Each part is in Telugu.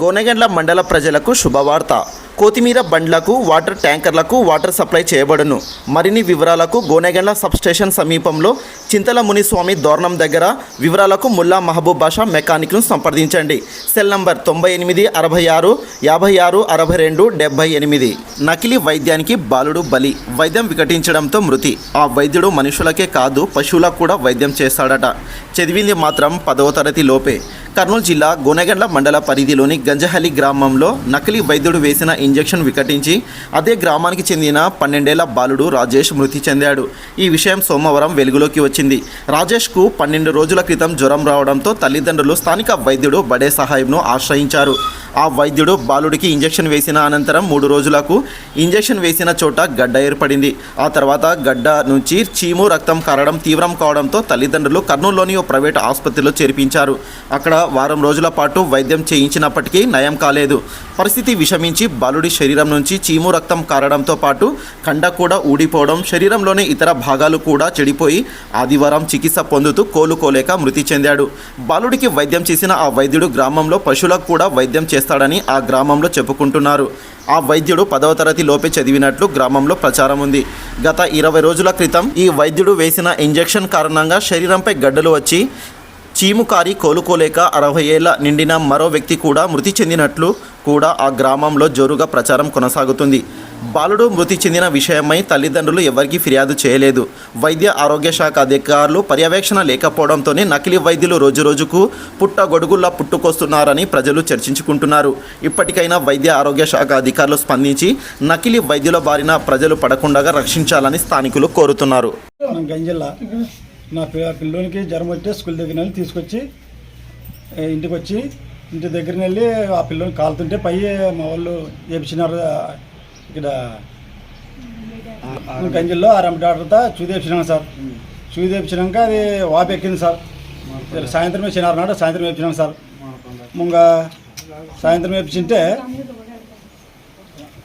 గోనెగండ్ల మండల ప్రజలకు శుభవార్త. కొత్తిమీర బండ్లకు వాటర్ ట్యాంకర్లకు వాటర్ సప్లై చేయబడును. మరిన్ని వివరాలకు గోనెగండ్ల సబ్స్టేషన్ సమీపంలో చింతల మునిస్వామి దోర్ణం దగ్గర వివరాలకు ముల్లా మహబూబ్ బాషా మెకానిక్ను సంప్రదించండి. సెల్ నంబర్ తొంభై ఎనిమిది అరవై ఆరు యాభై ఆరు అరవై రెండు డెబ్బై ఎనిమిది. నకిలీ వైద్యానికి బాలుడు బలి. వైద్యం వికటించడంతో మృతి. ఆ వైద్యుడు మనుషులకే కాదు పశువులకు కూడా వైద్యం చేస్తాడట. చదివింది మాత్రం పదవ తరగతి లోపే. కర్నూలు జిల్లా గోనెగండ్ల మండల పరిధిలోని గంజహల్లి గ్రామంలో నకిలీ వైద్యుడు వేసిన ఇంజెక్షన్ వికటించి అదే గ్రామానికి చెందిన పన్నెండేళ్ళ బాలుడు రాజేష్ మృతి చెందాడు. ఈ విషయం సోమవారం వెలుగులోకి వచ్చింది. రాజేష్కు పన్నెండు రోజుల క్రితం జ్వరం రావడంతో తల్లిదండ్రులు స్థానిక వైద్యుడు బడే సహాయంను ఆశ్రయించారు. ఆ వైద్యుడు బాలుడికి ఇంజెక్షన్ వేసిన అనంతరం మూడు రోజులకు ఇంజెక్షన్ వేసిన చోట గడ్డ ఏర్పడింది. ఆ తర్వాత గడ్డ నుంచి చీము రక్తం కారడం తీవ్రం కావడంతో తల్లిదండ్రులు కర్నూలులోని ఓ ప్రైవేట్ ఆసుపత్రిలో చేర్పించారు. అక్కడ వారం రోజుల పాటు వైద్యం చేయించినప్పటికీ నయం కాలేదు. పరిస్థితి విషమించి బాలుడి శరీరం నుంచి చీము రక్తం కారడంతో పాటు కండ కూడా ఊడిపోవడం శరీరంలోని ఇతర భాగాలు కూడా చెడిపోయి ఆదివారం చికిత్స పొందుతూ కోలుకోలేక మృతి చెందాడు. బాలుడికి వైద్యం చేసిన ఆ వైద్యుడు గ్రామంలో పశువులకు కూడా వైద్యం చేస్తాడని ఆ గ్రామంలో చెప్పుకుంటున్నారు. ఆ వైద్యుడు పదవ తరగతి లోపే చదివినట్లు గ్రామంలో ప్రచారం ఉంది. గత ఇరవై రోజుల క్రితం ఈ వైద్యుడు వేసిన ఇంజెక్షన్ కారణంగా శరీరంపై గడ్డలు వచ్చి చీముకారి కోలుకోలేక అరవై ఏళ్ళ నిండిన మరో వ్యక్తి కూడా మృతి చెందినట్లు కూడా ఆ గ్రామంలో జోరుగా ప్రచారం కొనసాగుతుంది. బాలుడు మృతి చెందిన విషయమై తల్లిదండ్రులు ఎవరికీ ఫిర్యాదు చేయలేదు. వైద్య ఆరోగ్య శాఖ అధికారులు పర్యవేక్షణ లేకపోవడంతోనే నకిలీ వైద్యులు రోజురోజుకు పుట్ట గొడుగుల్లా పుట్టుకొస్తున్నారని ప్రజలు చర్చించుకుంటున్నారు. ఇప్పటికైనా వైద్య ఆరోగ్య శాఖ అధికారులు స్పందించి నకిలీ వైద్యుల బారిన ప్రజలు పడకుండా రక్షించాలని స్థానికులు కోరుతున్నారు. నా పిల్లోనికి జ్వరం వస్తే స్కూల్ దగ్గర వెళ్ళి తీసుకొచ్చి ఇంటికి వచ్చి ఇంటి దగ్గర వెళ్ళి ఆ పిల్లోని కాలుతుంటే పై మా వాళ్ళు వేపించినారు ఆ, ఇక్కడ గంజిల్లో ఆ రమ్మ డాక్టర్తో చూదేపించినాం సార్. చూదేపించినాక అది వాపు ఎక్కింది సార్ సాయంత్రం వేసినారు నాడు సాయంత్రం వేపించినాం సార్. ముంగ సాయంత్రం వేపించింటే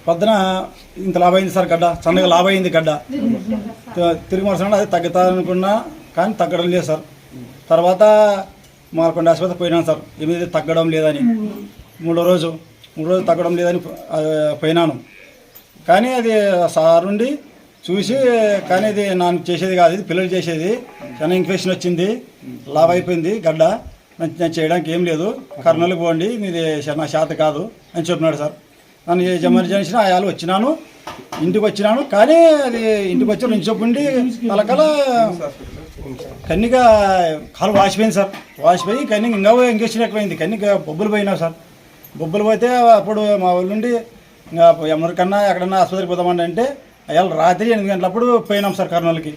పొద్దున ఇంత లాభ అయింది సార్ గడ్డ సన్నగా లాభ అయింది గడ్డ తిరిగి మరుసటి అది తగ్గుతాదనుకున్నా కానీ తగ్గడం లేదు సార్. తర్వాత మార్కొండ ఆసుపత్రి పోయినాను సార్. ఏమీ తగ్గడం లేదని. మూడో రోజు మూడో రోజు తగ్గడం లేదని పోయినాను. కానీ అది సార్ ఉండి చూసి కానీ ఇది నాకు చేసేది కాదు ఇది పిల్లలు చేసేది. చాలా ఇన్ఫెక్షన్ వచ్చింది లావ్ అయిపోయింది గడ్డ. నేను చేయడానికి ఏం లేదు. కర్నూలుకి పోండి మీది నా శాత కాదు అని చెప్పినాడు సార్. నన్ను ఎమర్జెన్సీ ఆయాలు వచ్చినాను ఇంటికి వచ్చినాను. కానీ అది ఇంటికి వచ్చి నుంచి చెప్పుండి తలకల కన్నిగా కాలు వాసిపోయింది సార్. వాసిపోయి కన్నిక ఇంకా ఇంకేషన్ ఎక్కువైంది. కన్నిక బొబ్బులు పోయినావు సార్. బొబ్బులు పోతే అప్పుడు మా ఊళ్ళ నుండి ఇంకా ఎవరికన్నా ఎక్కడన్నా ఆసుపత్రికి పోదామండి అంటే అయ్యాల రాత్రి ఎనిమిది గంటలప్పుడు పోయినాం సార్ కర్నూలుకి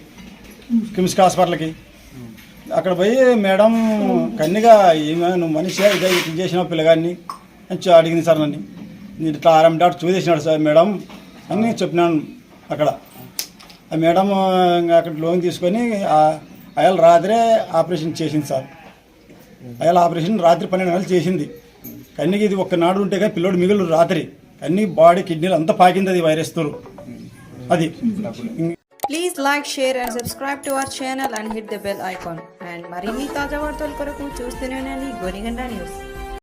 కిమ్స్ హాస్పిటల్కి. అక్కడ పోయి మేడం కన్నిగా ఏమే నువ్వు మనిషి ఇదే ఇది చేసినావు పిల్లగాన్ని అని అడిగింది సార్ నన్ను. నేను ఇట్లా ఆరం డాక్టర్ చూసేసినాడు సార్ మేడం అని చెప్పినాను అక్కడ. ఆ మేడం ఇంకా అక్కడ లోన్ తీసుకొని అయాల రాత్రే ఆపరేషన్ చేసింది సార్. అయాల ఆపరేషన్ రాత్రి పన్నెండు నెలలు చేసింది. కన్నీకి ఇది ఒక్కనాడు ఉంటే కానీ పిల్లోడు మిగులు రాత్రి. కన్నీ బాడీ కిడ్నీలు అంతా పాకింది అది వైరస్తో అది. Please like share and subscribe to our channel and hit the bell icon and మరిన్ని తాజా వార్తల కొరకు చూస్తూనే ఉండండి. గోనిగండ న్యూస్.